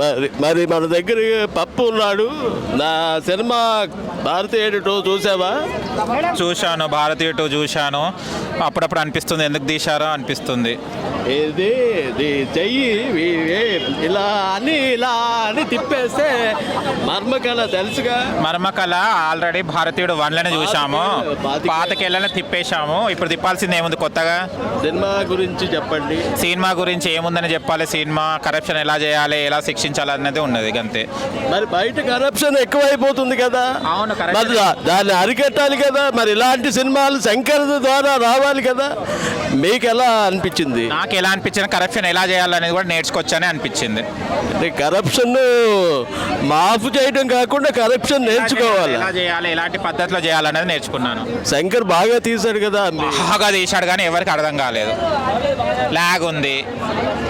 మరి మరి మన దగ్గర పప్పు ఉన్నాడు. నా సినిమా భారతీయ టూ చూసావా? చూశాను భారతీయ టూ చూశాను. అప్పుడప్పుడు అనిపిస్తుంది ఎందుకు తీశారో అనిపిస్తుంది. ఇది ఇది చెయ్యి ఇలా అని ఇలా అని తిప్పేస్తే మర్మకళ తెలుసుగా. మర్మకళ ఆల్రెడీ భారతీయుడు వన్లోనే పాతికేళ్ళ- పాతకేళ్ళనే తిప్పేశాము. ఇప్పుడు తిప్పాల్సింది ఏముంది కొత్తగా? సినిమా గురించి చెప్పండి. సినిమా గురించి ఏముందని చెప్పాలి? సినిమా కరప్షన్ ఎలా చేయాలి? ఎలా శిక్షించాలి అనేది ఉన్నది అంతే మరి బయట కరప్షన్ ఎక్కువైపోతుంది కదా. అవును, దాన్ని అరికట్టాలి కదా. మరి ఇలాంటి సినిమాలు శంకర్ ద్వారా రావాలి కదా. మీకు ఎలా అనిపించింది? నాకు ఎలా అనిపించిన కరప్షన్ ఎలా చేయాలనేది కూడా నేర్చుకోవచ్చని అనిపించింది. అంటే కరప్షన్ మాఫ్ చేయడం కాకుండా కరప్షన్ నేర్చుకోవాలి. ఎలా చేయాలి ఎలాంటి పద్ధతిలో చేయాలనేది నేర్చుకున్నాను. శంకర్ బాగా తీశాడు కదా బాగా తీశాడు కానీ ఎవరికి అర్థం కాలేదు. లాగ్ ఉంది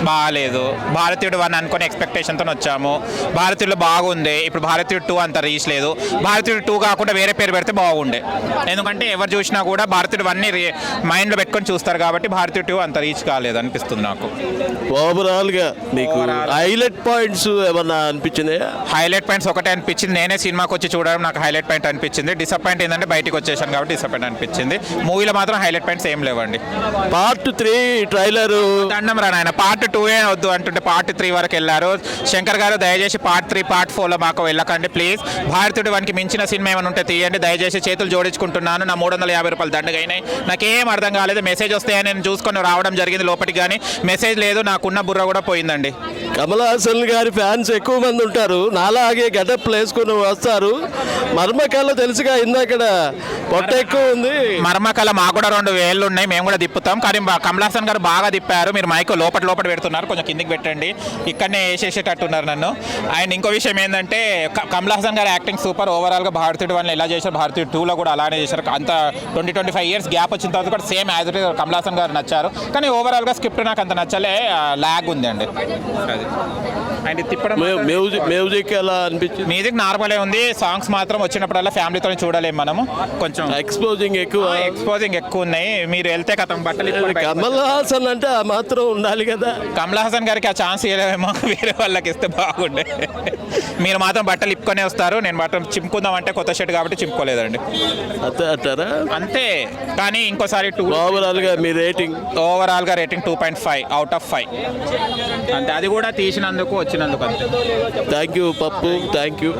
బాగాలేదు భారతీయుడు వన్ అనుకునే ఎక్స్పెక్టేషన్తో వచ్చాము. భారతీయుడు బాగుంది ఇప్పుడు భారతీయుడు టూ అంత రీచ్ లేదు. భారతీయుడు టూ కాకుండా వేరే పేరు పెడితే బాగుండే. ఎందుకంటే ఎవరు చూసినా కూడా భారతీయుడు వన్ మైండ్లో పెట్టుకొని చూస్తారు కాబట్టి భారతీయుడు టూ అంత రీచ్ కాలేదు అనిపిస్తుంది నాకు. ఓవరాల్గా మీకు. హైలైట్ పాయింట్స్ ఏమన్నా అనిపించినాయా హైలైట్ పాయింట్స్ ఒకటే అనిపించింది. నేనే సినిమాకి వచ్చి చూడడం నాకు హైలైట్ పాయింట్ అనిపించింది. డిసప్పాయింట్ ఏంటంటే బయటికి వచ్చేసాను కాబట్టి డిసప్పాయింట్ అనిపించింది. మూవీలో మాత్రం హైలైట్ పాయింట్స్ ఏం లేవండి. పార్ట్ త్రీ ట్రైలర్ దండం రా నాయన. పార్ట్ టూ ఏ వద్దు అంటుంటే పార్ట్ త్రీ వరకు వెళ్ళారు. శంకర్ గారు దయచేసి పార్ట్ త్రీ పార్ట్ ఫోర్లో మాకు వెళ్ళకండి ప్లీజ్ భారతుడి వానికి మించిన సినిమా ఏమైనా ఉంటే తీయండి. దయచేసి చేతులు జోడించుకుంటున్నాను. నా మూడు వందల యాభై రూపాయలు దండగా అయినాయి నాకేం అర్థం కాలేదు. మెసేజ్ వస్తాయని నేను చూసుకొని రావడం జరిగింది. లోపలికి కానీ మెసేజ్ లేదు నాకున్న బుర్ర కూడా పోయిందండి. కమల్ హాసన్ గారి ఫ్యాన్స్ ఎక్కువ మంది ఉంటారు. నాలాగే గెటప్ వేసుకుని వస్తారు. మర్మకళ తెలుసుగా ఇందాకడ పొట్ట ఎక్కువ ఉంది. మర్మకళ మాకు కూడా రెండు వేళ్ళు ఉన్నాయి మేము కూడా తిప్పుతాం. కానీ కమల్ హాసన్ గారు బాగా తిప్పారు. మీరు మైక్ లోపల లోపల పెడుతున్నారు కొంచెం కిందికి పెట్టండి. ఇక్కడనే వేసేసేటట్టున్నారు నన్ను. అండ్ ఇంకో విషయం ఏంటంటే కమల్ హాసన్ గారు యాక్టింగ్ సూపర్. ఓవరాల్గా భారతీయుడు వన్ ఎలా చేశారు భారతీయుడు టూలో కూడా అలానే చేశారు. అంత twenty twenty five years gap వచ్చిన తర్వాత కూడా same as it Kamal Haasan garu నచ్చారు. కానీ ఓవరాల్గా స్క్రిప్ట్ నాకు అంత నచ్చలే ల్యాగ్ ఉంది అండి అది. అండ్ తిప్పడం మ్యూ- మ్యూజిక్ మ్యూజిక్ ఎలా అనిపించింది? మ్యూజిక్ నార్మలే ఉంది. సాంగ్స్ మాత్రం వచ్చినప్పుడల్లా ఫ్యామిలీతో చూడలేము మనము. కొంచెం ఎక్స్పోజింగ్ ఎక్కువ. ఎక్స్పోజింగ్ ఎక్కువ ఉన్నాయి. మీరు వెళ్తే కథం బట్టలు కమల్ హాసన్ అంటే ఆ మాత్రం ఉండాలి కదా. కమల్ హాసన్ గారికి ఆ ఛాన్స్ ఇవ్వలేమో. వేరే వాళ్ళకి ఇస్తే బాగుండే. మీరు మాత్రం బట్టలు ఇప్పుకొనే వస్తారు. నేను బట్టలు చింపుకుందాం అంటే కొత్త షర్ట్ కాబట్టి చింపుకోలేదండి అంతే అంటారా? అంతే. కానీ ఇంకోసారి టూ ఓవరాల్గా మీ రేటింగ్? ఓవరాల్గా rating two point five out of five అంతే. అది కూడా తీసినందుకు వచ్చినందుకు thank you Pappu thank you